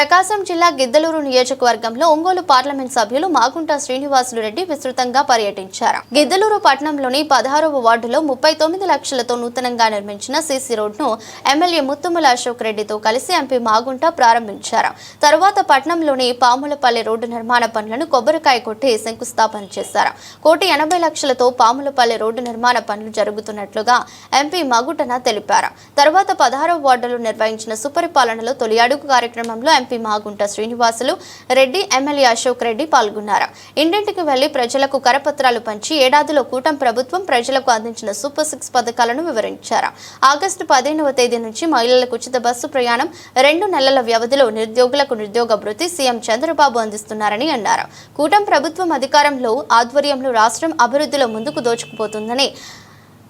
ప్రకాశం జిల్లా గిద్దలూరు నియోజకవర్గంలో ఒంగోలు పార్లమెంట్ సభ్యులు మాగుంట శ్రీనివాసులు రెడ్డి విస్తృతంగా పర్యటించారు. గిద్దలూరు పట్టణంలోని పదహారవ వార్డులో ముప్పై తొమ్మిది లక్షలతో నూతనంగా నిర్మించిన సీసీ రోడ్ను ఎమ్మెల్యే ముత్తుముల అశోక్ రెడ్డితో కలిసి ఎంపీ మాగుంట ప్రారంభించారు. తరువాత పట్టణంలోని పాములపల్లి రోడ్డు నిర్మాణ పనులను కొబ్బరికాయ కొట్టి శంకుస్థాపన చేశారు. కోటి ఎనభై లక్షలతో పాములపల్లి రోడ్డు నిర్మాణ పనులు జరుగుతున్నట్లుగా ఎంపీ మాగుంటన తెలిపారు. తర్వాత పదహారవ వార్డులో నిర్వహించిన సుపరిపాలనలో తొలి అడుగు కార్యక్రమంలో ఎంపీ మాగుంట శ్రీనివాసులు రెడ్డి ఎమ్మెల్యే అశోక్ రెడ్డి పాల్గొన్నారు. ఇంటింటికి వెళ్ళి ప్రజలకు కరపత్రాలు పంచి ఏడాదిలో కూటం ప్రభుత్వం ప్రజలకు అందించిన సూపర్ సిక్స్ పథకాలను వివరించారు. ఆగస్టు పదిహేనవ తేదీ నుంచి మహిళలకు ఉచిత బస్సు ప్రయాణం రెండు నెలల వ్యవధిలో నిరుద్యోగులకు నిరుద్యోగ భృతి సీఎం చంద్రబాబు అందిస్తున్నారని అన్నారు. కూటం ప్రభుత్వం అధికారంలో ఆధ్వర్యంలో రాష్ట్రం అభివృద్ధిలో ముందుకు దోచుకుపోతుందని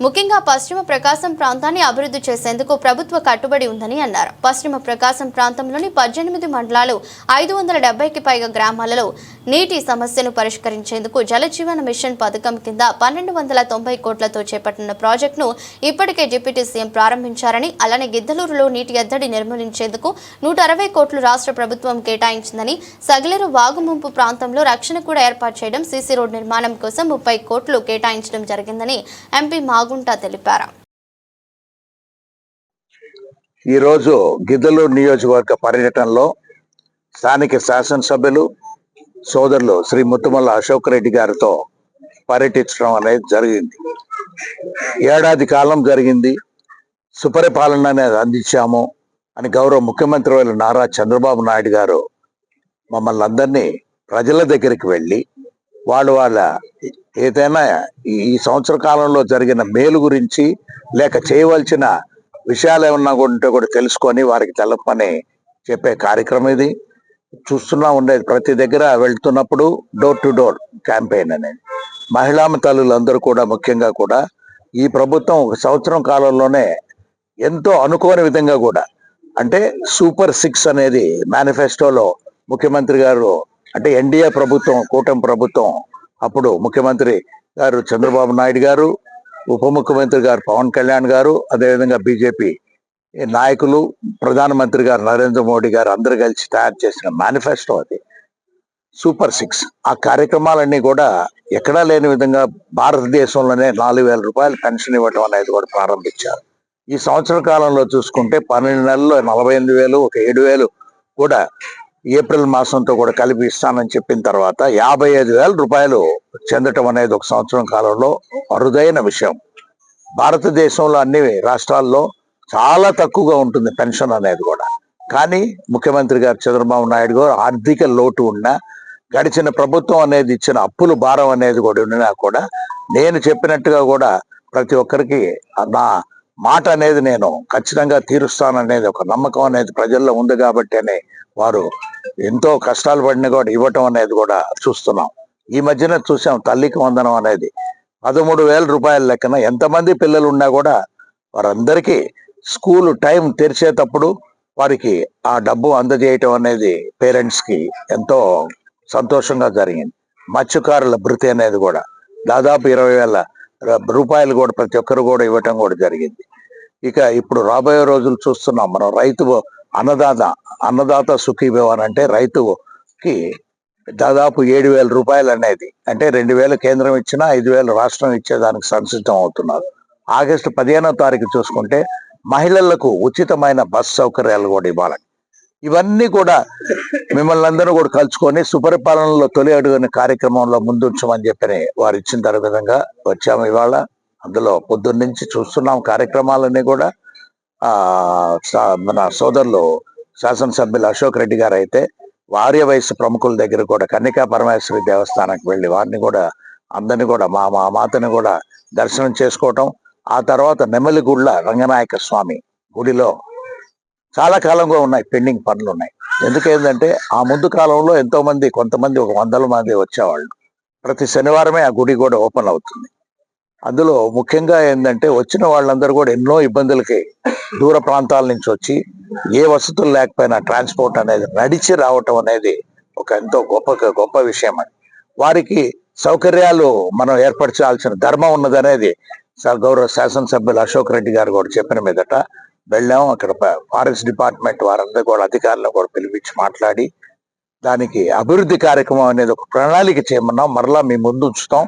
ముఖ్యంగా పశ్చిమ ప్రకాశం ప్రాంతాన్ని అభివృద్ధి చేసేందుకు ప్రభుత్వ కట్టుబడి ఉందని అన్నారు. పశ్చిమ ప్రకాశం ప్రాంతంలోని పద్దెనిమిది మండలాలు ఐదు వందల డెబ్బైకి పైగా గ్రామాలలో నీటి సమస్యను పరిష్కరించేందుకు జలజీవన మిషన్ పథకం కింద పన్నెండు వందల తొంభై కోట్లతో చేపట్టిన ప్రాజెక్టును ఇప్పటికే డిప్యూటీ సీఎం ప్రారంభించారని అలానే గిద్దలూరులో నీటి ఎద్దడి నిర్మూలించేందుకు నూట అరవై కోట్లు రాష్ట్ర ప్రభుత్వం కేటాయించిందని సగిలేరు వాగు ముంపు ప్రాంతంలో రక్షణ కూడా ఏర్పాటు చేయడం సీసీ రోడ్ నిర్మాణం కోసం ముప్పై కోట్లు కేటాయించడం జరిగిందని ఎంపీ బాగుంటా తెలిపారు. ఈరోజు గిద్దలూరు నియోజకవర్గ పర్యటనలో స్థానిక శాసనసభ్యులు సోదరులు శ్రీ ముత్తుమల్ల అశోక్ రెడ్డి గారితో పర్యటించడం అనేది జరిగింది. ఏడాది కాలం జరిగింది. సుపరిపాలన అనేది అందించాము అని గౌరవ ముఖ్యమంత్రి వారు నారా చంద్రబాబు నాయుడు గారు మమ్మల్ని అందరినీ ప్రజల దగ్గరికి వెళ్ళి వాళ్ళు వాళ్ళ ఏదైనా ఈ ఈ సంవత్సర కాలంలో జరిగిన మేలు గురించి లేక చేయవలసిన విషయాలు ఏమన్నా కూడా ఉంటే కూడా తెలుసుకొని వారికి తెలపని చెప్పే కార్యక్రమం ఇది. చూస్తున్నా ఉండేది ప్రతి దగ్గర వెళ్తున్నప్పుడు డోర్ టు డోర్ క్యాంపెయిన్ అనేది మహిళా తల్లులందరూ కూడా ముఖ్యంగా కూడా ఈ ప్రభుత్వం ఒక సంవత్సరం కాలంలోనే ఎంతో అనుకోని విధంగా కూడా అంటే సూపర్ సిక్స్ అనేది మేనిఫెస్టోలో ముఖ్యమంత్రి గారు అంటే ఎన్డీఏ ప్రభుత్వం కూటమి ప్రభుత్వం అప్పుడు ముఖ్యమంత్రి గారు చంద్రబాబు నాయుడు గారు ఉప ముఖ్యమంత్రి గారు పవన్ కళ్యాణ్ గారు అదేవిధంగా బీజేపీ నాయకులు ప్రధానమంత్రి గారు నరేంద్ర మోడీ గారు అందరు కలిసి తయారు చేసిన మేనిఫెస్టో అది. Super six. ఆ కార్యక్రమాలన్నీ కూడా ఎక్కడా లేని విధంగా భారతదేశంలోనే నాలుగు వేల రూపాయలు పెన్షన్ ఇవ్వడం అనేది కూడా ప్రారంభించారు. ఈ సంవత్సర కాలంలో చూసుకుంటే పన్నెండు నెలల్లో నలభై ఎనిమిది వేలు ఒక ఏడు వేలు కూడా ఏప్రిల్ మాసంతో కూడా కలిపి ఇస్తానని చెప్పిన తర్వాత యాభై ఐదు వేల రూపాయలు చెందటం అనేది ఒక సంవత్సరం కాలంలో అరుదైన విషయం. భారతదేశంలో అన్ని రాష్ట్రాల్లో చాలా తక్కువగా ఉంటుంది పెన్షన్ అనేది కూడా. కానీ ముఖ్యమంత్రి గారు చంద్రబాబు నాయుడు గారు ఆర్థిక లోటు ఉన్నా గడిచిన ప్రభుత్వం అనేది ఇచ్చిన అప్పులు భారం అనేది కూడా ఉన్నా కూడా నేను చెప్పినట్టుగా కూడా ప్రతి ఒక్కరికి నా మాట అనేది నేను ఖచ్చితంగా తీరుస్తాననేది ఒక నమ్మకం అనేది ప్రజల్లో ఉంది కాబట్టి వారు ఎంతో కష్టాలు పడిన కూడా ఇవ్వటం అనేది కూడా చూస్తున్నాం. ఈ మధ్యన చూసాం తల్లికి వందనం అనేది. పదమూడు వేల రూపాయల లెక్కన ఎంతమంది పిల్లలు ఉన్నా కూడా వారందరికీ స్కూల్ టైం తెరిచేటప్పుడు వారికి ఆ డబ్బు అందజేయటం అనేది పేరెంట్స్కి ఎంతో సంతోషంగా జరిగింది. మత్స్యకారుల భృతి అనేది కూడా దాదాపు ఇరవై వేల రూపాయలు కూడా ప్రతి ఒక్కరు కూడా ఇవ్వటం కూడా జరిగింది. ఇక ఇప్పుడు రాబోయే రోజులు చూస్తున్నాం. మనం రైతు అన్నదాత అన్నదాత సుఖీభవన్ అంటే రైతుకి దాదాపు ఏడు వేల రూపాయలు అనేది. అంటే రెండు వేలు కేంద్రం ఇచ్చినా ఐదు వేలు రాష్ట్రం ఇచ్చేదానికి సంసిద్ధం అవుతున్నారు. ఆగస్టు పదిహేనో తారీఖు చూసుకుంటే మహిళలకు ఉచితమైన బస్ సౌకర్యాలు కూడా ఇవ్వాలని ఇవన్నీ కూడా మిమ్మల్ని అందరూ కూడా కలుసుకొని సుపరిపాలనలో తొలి అడుగుని కార్యక్రమంలో ముందుంచమని చెప్పని వారు ఇచ్చిన తర విధంగా వచ్చాము ఇవాళ. అందులో పొద్దున్న నుంచి చూస్తున్నాం కార్యక్రమాలన్నీ కూడా. ఆ సా- మన సోదరులు శాసనసభ్యులు అశోక్ రెడ్డి గారు అయితే వార్య వయసు ప్రముఖుల దగ్గర కూడా కన్నికా పరమేశ్వరి దేవస్థానానికి వెళ్ళి వారిని కూడా అందరిని కూడా మా మా మాతని కూడా దర్శనం చేసుకోవటం. ఆ తర్వాత నెమలిగుళ్ళ రంగనాయక స్వామి గుడిలో చాలా కాలంగా ఉన్నాయి పెండింగ్ పనులు ఉన్నాయి. ఎందుకేంటంటే ఆ ముందు కాలంలో ఎంతోమంది కొంతమంది ఒక వందల మంది వచ్చేవాళ్ళు. ప్రతి శనివారమే ఆ గుడి కూడా ఓపెన్ అవుతుంది. అందులో ముఖ్యంగా ఏంటంటే వచ్చిన వాళ్ళందరూ కూడా ఎన్నో ఇబ్బందులకి దూర ప్రాంతాల నుంచి వచ్చి ఏ వసతులు లేకపోయినా ట్రాన్స్పోర్ట్ అనేది నడిచి రావటం అనేది ఒక ఎంతో గొప్ప గొప్ప విషయం అని వారికి సౌకర్యాలు మనం ఏర్పరచాల్సిన ధర్మం ఉన్నదనేది స- గౌరవ శాసనసభ్యులు అశోక్ రెడ్డి గారు కూడా చెప్పిన మీదట వెళ్ళాం. అక్కడ ఫారెస్ట్ డిపార్ట్మెంట్ వారందరూ కూడా అధికారులను కూడా పిలిపించి మాట్లాడి దానికి అభివృద్ధి కార్యక్రమం అనేది ఒక ప్రణాళిక చేయమన్నాం. మరలా మీ ముందు ఉంచుతాం.